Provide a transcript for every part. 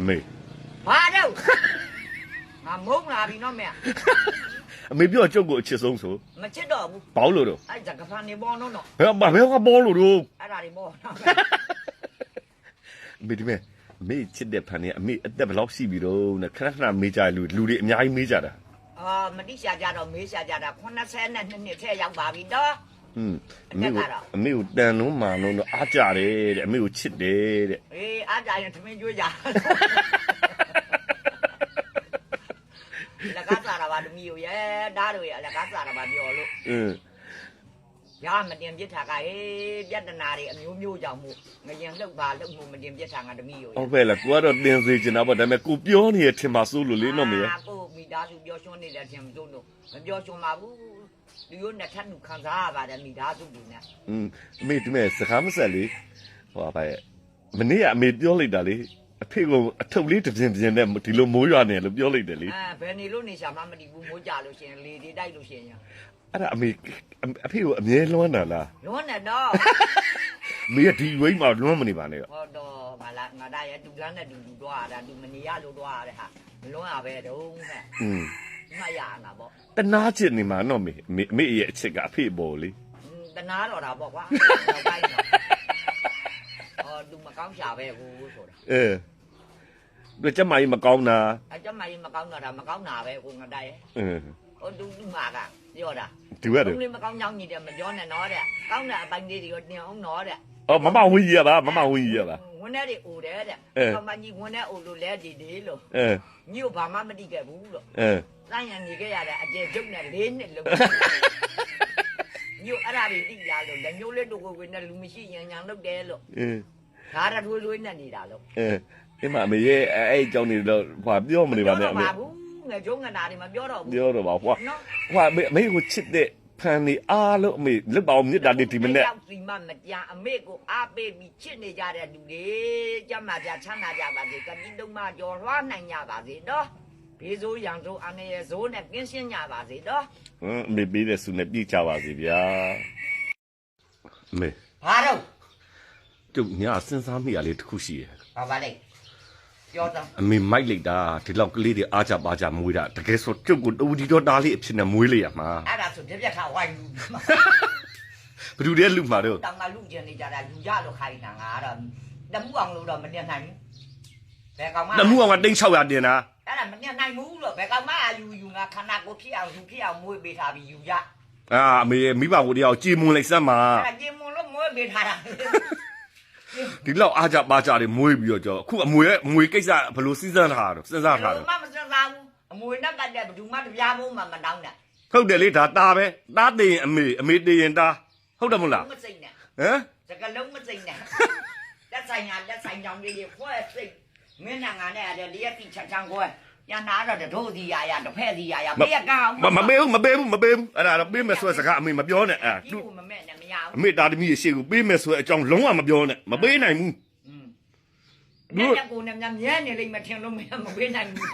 အမေဘာတော့ငါမုန်းလာပြီနော်မင်းအမေပြောကျုပ်ကိုအချစ်ဆုံးဆိုမချစ်တော့ဘူးဘာလို့လို့အဲ့ဒါကဖန်နေပေါ်တော့တော့ဘယ်ဘာဘယ်ကဘောလို့တော့အဲ့ဒါတွေပေါ်တော့အမေဒီမဲ့အမေချစ်တဲ့ဖန်နေအမေအသက်ဘယ်လောက်ရှိပြီတော့နဲ့ခဏခဏမေးကြလူလူတွေအများကြီးမေးကြတာအာမတိရှာကြတော့မေးရှာကြတာ82နှစ်ထဲရောက်ပါပြီတော့ อืมအမေ အသ ကို က်ကတော့ အမေကိုတန်လုံးမာလုံးတော့အားကြတယ်တဲ့အမေကိုချစ်တယ်တဲ့ အေးအားကြရင်သမင်းကျွေးကြလက်ကစားတာပါတမီးကိုရဲဓာတ်တို့ရလက်ကစားတာပါပြောလို့ อืม ရမတင်ပြစ်တာကဟေးပြဿနာတွေအမျိုးမျိုးကြောင့်မို့ငရင်လှုပ်ပါလှုပ်မှုမတင်ပြစ်တာကတမီးကို ဟုတ်ပဲလားကိုကတော့တင်စေချင်တာပေါ့ဒါပေမဲ့ကိုပြောနေရထင်ပါစိုးလို့လေနော်မေ အာကို မိသားစုပြောရွှန်းနေတယ်ထင်မစိုးလို့မပြောရွှန်းပါဘူးဒီလိုနဲ့ထပ်လူခံစားရပါတယ်မိသားစုတွေနဲ့อืมအမေဒီမဲ့စကားမဆက်လေဟိုပါရဲ့မနေ့ကအမေပြောလိုက်တာလေအဖေကအထုပ်လေးတစ်ပြင်းပြင်းနဲ့ဒီလိုမိုးရွာနေလို့ပြောလိုက်တယ်လေအဲဘယ်နေလို့နေရှာမှမတည်ဘူးမိုးကြလို့ရှိရင်လေတွေတိုက်လို့ရှိရင်အဲ့ဒါအမေအဖေကိုအမြဲလွှမ်းတာလားလွန်းနေတော့အမေကဒီဝိမ်းမှာလွှမ်းမနေပါနဲ့ဟောတော့ငါလာငါဒါရဲ့တူလန်းနဲ့တူတူတော့ရတာတူမနေရလို့တော့ရတဲ့ဟာ မလွန်းရပဲတုံးဟဲ့อืมမှတ်ရတာပေါ့တနာချစ်နေမှာနော်မေအမေအမေရဲ့အချစ်ကအဖေပေါ်လေတနာတော့တာပေါ့ကွာနောက်ပိုင်းတော့ဟောတူမကောင်းရှာပဲဘူးဆိုတာအဲဒါကြမ်းမကြီးမကောင်းတာအကြမ်းမကြီးမကောင်းတော့တာမကောင်းတာပဲကိုငါတိုက်ရဲ့အင်းဟိုတူတူမာကပြောတာဒီဝက်တယ်လုံးလေးမကောင်းကြောင်းကြီးတယ်မပြောနဲ့နော်တဲ့ကောင်းတဲ့အပိုင်းလေးတွေကိုတင်အောင်နော်တဲ့အော်မမဝင်းကြီးရပါမမဝင်းကြီးရပါ ဝင်းထဲတွေအိုတယ်တဲ့အဲကမကြီးဝင်းထဲအိုလို့လဲဒီဒီလို့အဲညို့ဘာမှမတိခဲ့ဘူးလို့အဲတိုင်းရနေခဲ့ရတဲ့အကျယ်ကျုပ်နဲ့၄နှစ်လုံးညို့အဲ့ဒါတွေတိလာလို့လက်ညိုးလေးတို့ကိုဝင်တဲ့လူမရှိရင်ညာလုပ်တယ်လို့အင်းဒါရထွေးထွေးနဲ့နေတာလို့အဲအမအမေရဲ့အဲ့အဲ့အကြောင်းနေတော့ဟိုပြောမနေပါနဲ့အမေဘူးငါကျုံးငါနာတွေမပြောတော့ဘူးပြောတော့ပါဟွာနော်ဟွာအမေအမေကိုချစ်တဲ့ ဖန်နေအားလို့အမေလွတ်ပါအောင်မြစ်တာနေဒီမနဲ့ရောက်ဒီမှမကြအမေကိုအားပေးပြီးချစ်နေကြတဲ့လူတွေကြမ်းမာကြချမ်းသာကြပါစေကတိတုံးမကျော်လွှားနိုင်ကြပါစေနော်ဘေးစိုးရန်စိုးအနေရစိုးနဲ့ကင်းရှင်းကြပါစေနော်ဟမ်အမေပေးတဲ့ဆုနဲ့ပြည့်ချပါစေဗျာအမေဘာတော့ကျုပ်ညာစဉ်းစားမိရလေးတစ်ခုရှိရဲ့ဘာပါလဲ ပြောတော့အမေမိုက်လိုက်တာဒီလောက်ကလေးတွေအားကြပါကြမွေးတာတကယ်ဆိုကျုပ်ကိုတူဒီတော့တားလေးအဖြစ်နဲ့မွေးလိုက်ရမှာအဲ့ဒါဆိုပြက်ပြက်ခါဝိုင်းလူဘယ်သူတည်းလူမှာတော့တောင်ကလူကျင်နေကြတာလူကြလို့ခိုင်းတာငါတော့တမှုအောင်လို့တော့မတင်နိုင်ဘူးဘယ်ကောင်မှတမှုအောင်ကတိန်း600တင်တာအဲ့ဒါမတင်နိုင်ဘူးလို့ဘယ်ကောင်မှအယူယူငါခန္ဓာကိုယ်ဖြစ်အောင်ယူဖြစ်အောင်မွေးပေးထားပြီးယူကြအာအမေမိဘကိုတယောက်ကြည်မွန်လိုက်စမ်းပါအဲ့ဒါကျင်မလို့မွေးပေးထားတာ ဒီလောက်အားကြပါကြတွေမွေးပြီးတော့ကြောအခုအမွေအမွေကိစ္စဘယ်လိုစဉ်းစားထားတော့စဉ်းစားထား ဘ တော့ ယ်မှမစမ်းစားဘူးအမွေနဲ့ပတ်သက်ဘယ်သူမှတပြားဖို့မှမတောင်းနဲ့ ဟုတ်တယ်လေဒါตาပဲตาတည်ရင်အမေအမေတည်ရင်ตาဟုတ်တယ်မဟုတ်လား မစိတ်နဲ့ ဟမ် စကလုံးမစိတ်နဲ့လက်ဆိုင်ဟာလက်ဆိုင်ကြောင့်လေးတွေခွဲစိတ်မင်းနဲ့ငါနဲ့အဲ့ဒါလေးရက်တိချက်ချမ်းခွဲရနာတော့တတို့စီရရတစ်ဖက်စီရရပြက်ကောင် မမပေးဘူးမပေးဘူးမပေးဘူးအဲ့ဒါတော့ပေးမယ်ဆိုတဲ့စကားအမေမပြောနဲ့အဲ့ ဒီ သူ ကိုမမဲ့ နဲ့မရအမေတာသမီးရဲ့ရှေ့ကိုပေးမယ်ဆိုတဲ့အကြောင်းလုံးဝမပြောနဲ့မပေးနိုင်ဘူးဘူးဒီကိုနဲ့မြမြဲနေလိမ့်မထင်လို့မမပေးနိုင်ဘူး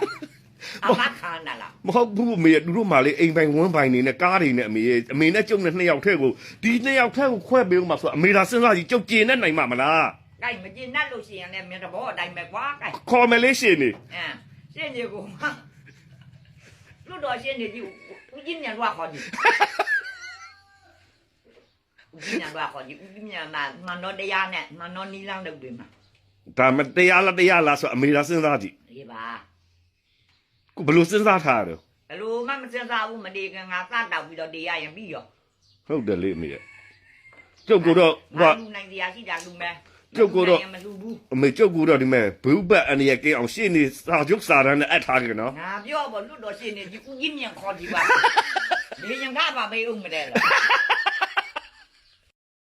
အမခန္ဓာလားမဟုတ်ဘူးအမေသူတို့မှလေအိမ်ပိုင်ဝန်းပိုင်နေနဲ့ကားတွေနဲ့အမေရဲ့အမေနဲ့ကျုပ်နဲ့နှစ်ယောက်ထဲကိုဒီနှစ်ယောက်ထဲကိုခွဲပေးဦးမှာဆိုအမေသာစဉ်းစားကြည့်ကျုပ်ကျင်နဲ့နိုင်မှာမလား။ဒါမကျင်တတ်လို့ရှိရင်လည်းမြန်တဘောအတိုင်းပဲကွာ။ကဲခေါ်မယ်လေးရှေ့နေ။အဲရှင်းကြီးကိုမှလူတော်ရှင်းနေကြီးဦးကြီးမြန်တော့ခေါ်ကြည့်။ဦးကြီး မြန်တော့ခေါ်ကြည့်ဦးကြီးမြန်မှာမန်တော်တရားနဲ့မန်တော်နီလန်းလုပ်တွေမှာဒါမတရားလားတရားလားဆိုအမေသာစဉ်းစားကြည့်ဒီပါကိုဘယ်လိုစဉ်းစားထားရတော့ဘယ်လိုမှမစင်စားဘူးမဒီကငါသတ်တောက်ပြီးတော့တရားရင်ပြီးရောဟုတ်တယ်လေအမေရဲ့ကျုပ်ကတော့ဟိုလူနိုင်တရားရှိတာလူမဲကျုပ်ကတော့မလူဘူးအမေကျုပ်ကတော့ဒီမဲ့ဘူးဘတ်အနေရကင်းအောင်ရှေ့နေစာချုပ်စာတမ်းနဲ့အပ်ထားကြနော်ငါပြောပေါ့လူတော်ရှင်းနေကြီးဦးကြီးမြန်ခေါ်ကြည့်ပါလေရင်ကားပါမေးဦးမတဲ့လား